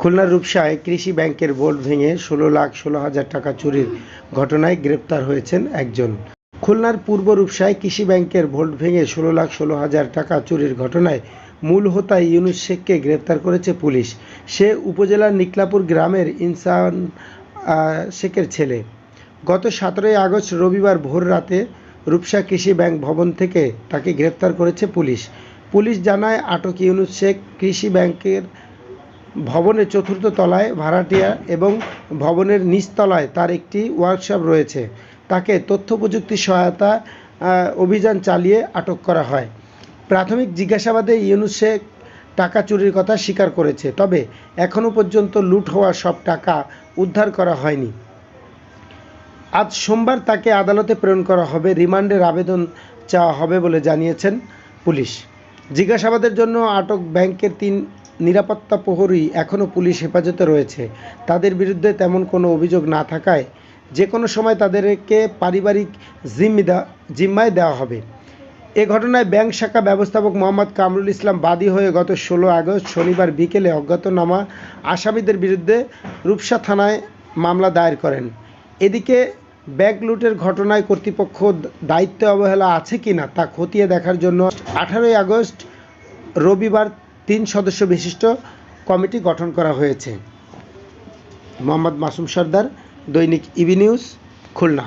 খুলনার রূপসায় কৃষি ব্যাংকের বোর্ড ভেঙে ষোলো লাখ ষোলো হাজার টাকা চুরির ঘটনায় গ্রেপ্তার হয়েছেন একজন। খুলনার পূর্ব রূপসায় কৃষি ব্যাংকের ভোল্ট ভেঙে ষোলো লাখ ষোলো হাজার টাকা চুরির ঘটনায় মূল হোতা ইউনুস শেখকে গ্রেপ্তার করেছে পুলিশ। সে উপজেলার নিকলাপুর গ্রামের ইনসান শেখের ছেলে। গত সতেরোই আগস্ট রবিবার ভোর রাতে রূপসা কৃষি ব্যাংক ভবন থেকে তাকে গ্রেপ্তার করেছে পুলিশ। পুলিশ জানায় আটক ইউনুস শেখ কৃষি ব্যাংকের ভবনের চতুর্থ তলায় ভাড়াটিয়া এবং ভবনের নিচতলায় তার একটি ওয়ার্কশপ রয়েছে। তাকে তথ্য প্রযুক্তি সহায়তা অভিযান চালিয়ে আটক করা হয়। প্রাথমিক জিজ্ঞাসাবাদে ইউনুস শেখ টাকা চুরির কথা স্বীকার করেছে, তবে এখনও পর্যন্ত লুট হওয়া সব টাকা উদ্ধার করা হয়নি। আজ সোমবার তাকে আদালতে প্রেরণ করা হবে, রিমান্ডের আবেদন চাওয়া হবে বলে জানিয়েছেন পুলিশ। জিজ্ঞাসাবাদের জন্য আটক ব্যাংকের তিন নিরাপত্তা প্রহরী এখনও পুলিশ হেফাজতে রয়েছে। তাদের বিরুদ্ধে তেমন কোনো অভিযোগ না থাকায় যে কোনো সময় তাদেরকে পারিবারিক জিম্মিদা জিম্মায় দেওয়া হবে। এ ঘটনায় ব্যাংক শাখা ব্যবস্থাপক মোহাম্মদ কামরুল ইসলাম বাদী হয়ে গত ষোলো আগস্ট শনিবার বিকেলে অজ্ঞাতনামা আসামিদের বিরুদ্ধে রূপসা থানায় মামলা দায়ের করেন। এদিকে ব্যাংক লুটের ঘটনায় কর্তৃপক্ষ দায়িত্ব অবহেলা আছে কি না তা খতিয়ে দেখার জন্য আঠারোই আগস্ট রবিবার তিন সদস্য বিশিষ্ট কমিটি গঠন করা হয়েছে। মোহাম্মদ মাসুম সর্দার, দৈনিক ইবি নিউজ, খুলনা।